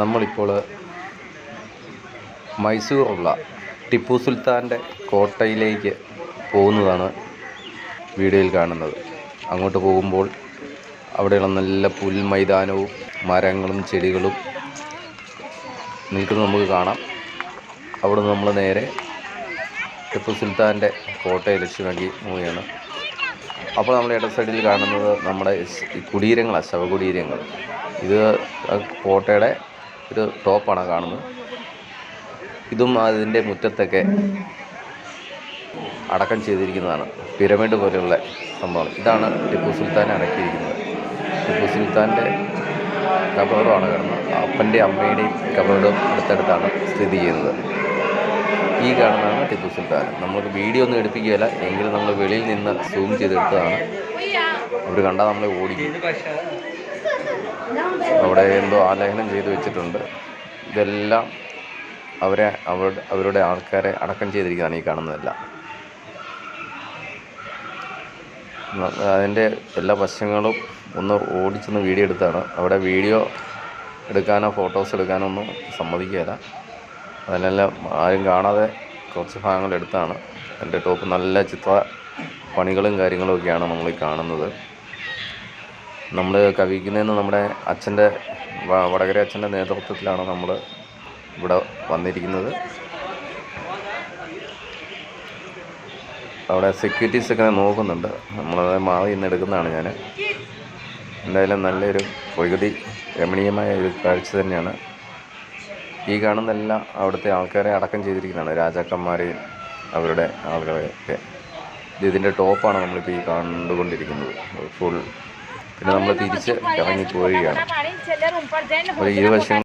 നമ്മളിപ്പോൾ മൈസൂറുള്ള ടിപ്പു സുൽത്താന്റെ കോട്ടയിലേക്ക് പോകുന്നതാണ് വീഡിയോയിൽ കാണുന്നത്. അങ്ങോട്ട് പോകുമ്പോൾ അവിടെയുള്ള നല്ല പുൽമൈതാനവും മരങ്ങളും ചെടികളും നിൽക്കുന്നത് നമുക്ക് കാണാം. അവിടെ നമ്മൾ നേരെ ടിപ്പു സുൽത്താന്റെ കോട്ടയെ ലക്ഷ്യമാക്കി പോവുകയാണ്. അപ്പോൾ നമ്മൾ ഇട സൈഡിൽ കാണുന്നത് നമ്മുടെ കുടീരങ്ങളാണ് ശവകുടീരങ്ങൾ. ഇത് കോട്ടയുടെ ഒരു ടോപ്പാണ് കാണുന്നത്. ഇതും അതിന്റെ മുറ്റത്തൊക്കെ അടക്കം ചെയ്തിരിക്കുന്നതാണ്. പിരമിഡ് പോലെയുള്ള സംഭവം. ഇതാണ് ടിപ്പു സുൽത്താൻ അടക്കിയിരിക്കുന്നത്. ടിപ്പു സുൽത്താന്റെ കബറുമാണ് കാണുന്നത് അപ്പന്റെ അമ്മയുടെയും കബറും അടുത്തടുത്താണ് സ്ഥിതി ചെയ്യുന്നത്. ഈ കാണുന്നതാണ് ടിപ്പു സുൽത്താൻ. നമുക്ക് വീഡിയോ ഒന്നും എടുപ്പിക്കുകയില്ല. എങ്കിലും നമ്മൾ വെളിയിൽ നിന്ന് സൂം ചെയ്തെടുത്തതാണ്. അവർ കണ്ടാൽ നമ്മളെ ഓടിക്കും. അവിടെ എന്തോ ആലേഖനം ചെയ്തു വെച്ചിട്ടുണ്ട്. ഇതെല്ലാം അവരെ അവരുടെ അവരുടെ ആൾക്കാരെ അടക്കം ചെയ്തിരിക്കുന്നതാണ് ഈ കാണുന്നതെല്ലാം. അതിന്റെ എല്ലാ വശങ്ങളും ഒന്ന് ഓടിച്ചൊന്ന് വീഡിയോ എടുത്താണ്. അവിടെ വീഡിയോ എടുക്കാനോ ഫോട്ടോസ് എടുക്കാനോ ഒന്നും സമ്മതിക്കുകയില്ല. അതിനെല്ലാം ആരും കാണാതെ കുറച്ച് ഭാഗങ്ങൾ എടുത്താണ്. ടോപ്പ് നല്ല ചിത്ര പണികളും കാര്യങ്ങളും ഒക്കെയാണ് നമ്മൾ കാണുന്നത്. നമ്മൾ കവിക്കുന്നതെന്ന് നമ്മുടെ അച്ഛന്റെ വടകര അച്ഛന്റെ നേതൃത്വത്തിലാണ് നമ്മൾ ഇവിടെ വന്നിരിക്കുന്നത്. അവിടെ സെക്യൂരിറ്റീസ് ഒക്കെ നോക്കുന്നുണ്ട്. നമ്മളത് മാറി ഇന്ന് എടുക്കുന്നതാണ് ഞാൻ എന്തായാലും നല്ലൊരു പ്രകൃതി രമണീയമായ ഒരു കാഴ്ച തന്നെയാണ്. ഈ കാണുന്നതെല്ലാം അവിടുത്തെ ആൾക്കാരെ അടക്കം ചെയ്തിരിക്കുന്നതാണ്. രാജാക്കന്മാരെയും അവരുടെ ഇത് ഇതിന്റെ ടോപ്പാണ് നമ്മളിപ്പോൾ ഈ കണ്ടുകൊണ്ടിരിക്കുന്നത്. ഫുൾ പിന്നെ നമ്മൾ തിരിച്ച് ഇറങ്ങി പോവുകയാണ് ഒരു ഇരുവശം